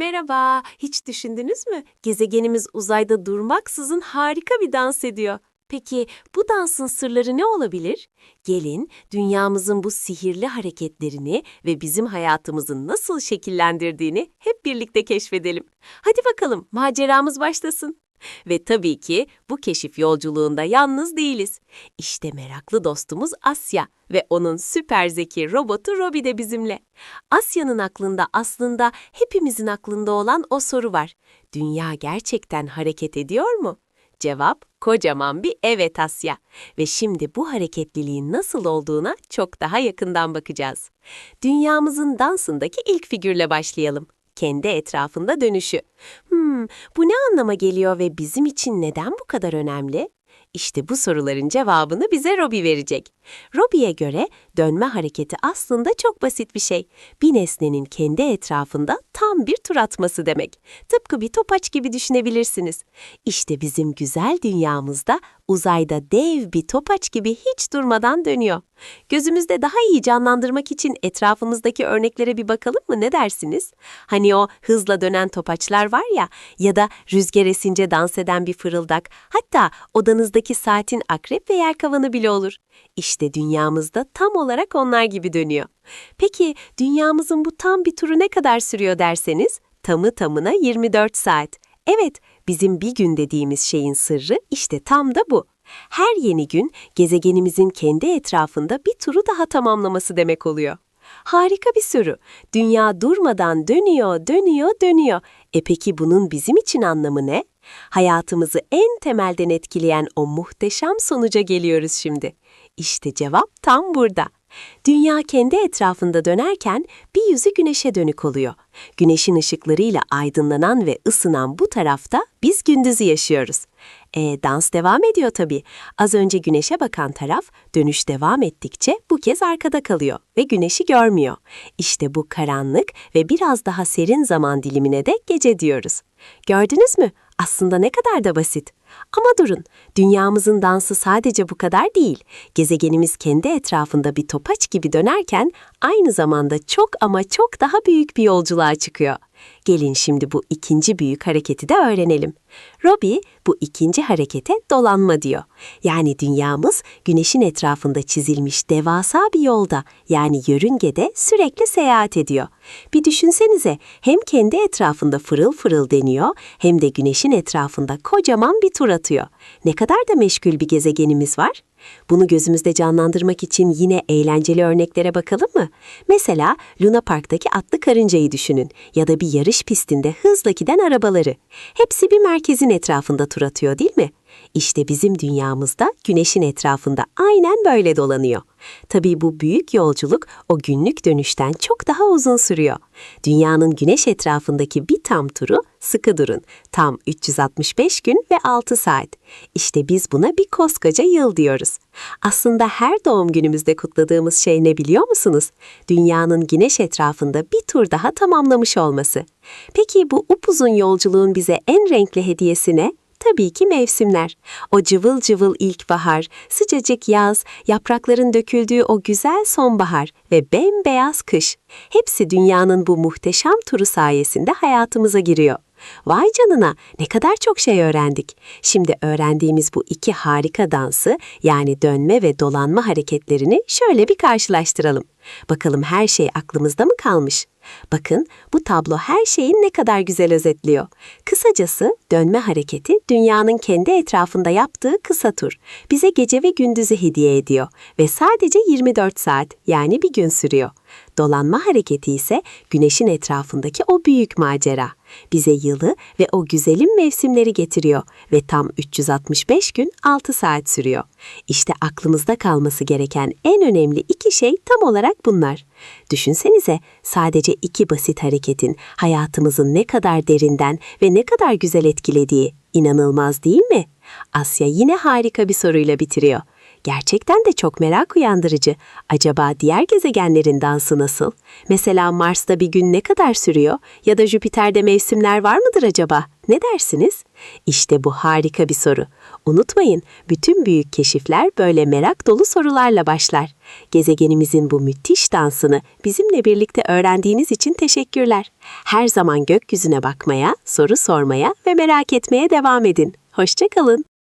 Merhaba, hiç düşündünüz mü? Gezegenimiz uzayda durmaksızın harika bir dans ediyor. Peki bu dansın sırları ne olabilir? Gelin dünyamızın bu sihirli hareketlerini ve bizim hayatımızı nasıl şekillendirdiğini hep birlikte keşfedelim. Hadi bakalım maceramız başlasın. Ve tabii ki bu keşif yolculuğunda yalnız değiliz. İşte meraklı dostumuz Asya ve onun süper zeki robotu Robi de bizimle. Asya'nın aklında aslında hepimizin aklında olan o soru var. Dünya gerçekten hareket ediyor mu? Cevap kocaman bir evet Asya. Ve şimdi bu hareketliliğin nasıl olduğuna çok daha yakından bakacağız. Dünyamızın dansındaki ilk figürle başlayalım. Kendi etrafında dönüşü. Hmm, bu ne anlama geliyor ve bizim için neden bu kadar önemli? İşte bu soruların cevabını bize Robi verecek. Robi'ye göre dönme hareketi aslında çok basit bir şey. Bir nesnenin kendi etrafında tam bir tur atması demek. Tıpkı bir topaç gibi düşünebilirsiniz. İşte bizim güzel dünyamızda uzayda dev bir topaç gibi hiç durmadan dönüyor. Gözümüzde daha iyi canlandırmak için etrafımızdaki örneklere bir bakalım mı ne dersiniz? Hani o hızla dönen topaçlar var ya ya da rüzgar esince dans eden bir fırıldak, hatta odanızdaki saatin akrep ve yelkavanı bile olur. İşte dünyamızda tam olarak onlar gibi dönüyor. Peki dünyamızın bu tam bir turu ne kadar sürüyor derseniz? Tamı tamına 24 saat. Evet, bizim bir gün dediğimiz şeyin sırrı işte tam da bu. Her yeni gün gezegenimizin kendi etrafında bir turu daha tamamlaması demek oluyor. Harika bir soru. Dünya durmadan dönüyor, dönüyor, dönüyor. E peki bunun bizim için anlamı ne? Hayatımızı en temelden etkileyen o muhteşem sonuca geliyoruz şimdi. İşte cevap tam burada. Dünya kendi etrafında dönerken bir yüzü güneşe dönük oluyor. Güneşin ışıklarıyla aydınlanan ve ısınan bu tarafta biz gündüzü yaşıyoruz. E, dans devam ediyor tabii. Az önce güneşe bakan taraf dönüş devam ettikçe bu kez arkada kalıyor ve güneşi görmüyor. İşte bu karanlık ve biraz daha serin zaman dilimine de gece diyoruz. Gördünüz mü? Aslında ne kadar da basit. Ama durun, dünyamızın dansı sadece bu kadar değil. Gezegenimiz kendi etrafında bir topaç gibi dönerken aynı zamanda çok ama çok daha büyük bir yolculuğa çıkıyor. Gelin şimdi bu ikinci büyük hareketi de öğrenelim. Robbie bu ikinci harekete dolanma diyor. Yani dünyamız güneşin etrafında çizilmiş devasa bir yolda yani yörüngede sürekli seyahat ediyor. Bir düşünsenize hem kendi etrafında fırıl fırıl deniyor hem de güneşin etrafında kocaman bir tur atıyor. Ne kadar da meşgul bir gezegenimiz var. Bunu gözümüzde canlandırmak için yine eğlenceli örneklere bakalım mı? Mesela Luna Park'taki atlı karıncayı düşünün ya da bir pistinde hızla giden arabaları. Hepsi bir merkezin etrafında tur atıyor değil mi? İşte bizim dünyamızda güneşin etrafında aynen böyle dolanıyor. Tabii bu büyük yolculuk o günlük dönüşten çok daha uzun sürüyor. Dünyanın güneş etrafındaki bir tam turu, sıkı durun, tam 365 gün ve 6 saat. İşte biz buna bir koskoca yıl diyoruz. Aslında her doğum günümüzde kutladığımız şey ne biliyor musunuz? Dünyanın güneş etrafında bir tur daha tamamlamış olması. Peki bu upuzun yolculuğun bize en renkli hediyesi ne? Tabii ki mevsimler. O cıvıl cıvıl ilkbahar, sıcacık yaz, yaprakların döküldüğü o güzel sonbahar ve bembeyaz kış. Hepsi dünyanın bu muhteşem turu sayesinde hayatımıza giriyor. Vay canına ne kadar çok şey öğrendik. Şimdi öğrendiğimiz bu iki harika dansı yani dönme ve dolanma hareketlerini şöyle bir karşılaştıralım. Bakalım her şey aklımızda mı kalmış? Bakın bu tablo her şeyin ne kadar güzel özetliyor. Kısacası dönme hareketi dünyanın kendi etrafında yaptığı kısa tur. Bize gece ve gündüzü hediye ediyor ve sadece 24 saat yani bir gün sürüyor. Dolanma hareketi ise güneşin etrafındaki o büyük macera. Bize yılı ve o güzelim mevsimleri getiriyor ve tam 365 gün 6 saat sürüyor. İşte aklımızda kalması gereken en önemli iki şey tam olarak bunlar. Düşünsenize sadece iki basit hareketin hayatımızın ne kadar derinden ve ne kadar güzel etkilediği. İnanılmaz değil mi? Asya yine harika bir soruyla bitiriyor. Gerçekten de çok merak uyandırıcı. Acaba diğer gezegenlerin dansı nasıl? Mesela Mars'ta bir gün ne kadar sürüyor? Ya da Jüpiter'de mevsimler var mıdır acaba? Ne dersiniz? İşte bu harika bir soru. Unutmayın, bütün büyük keşifler böyle merak dolu sorularla başlar. Gezegenimizin bu müthiş dansını bizimle birlikte öğrendiğiniz için teşekkürler. Her zaman gökyüzüne bakmaya, soru sormaya ve merak etmeye devam edin. Hoşçakalın.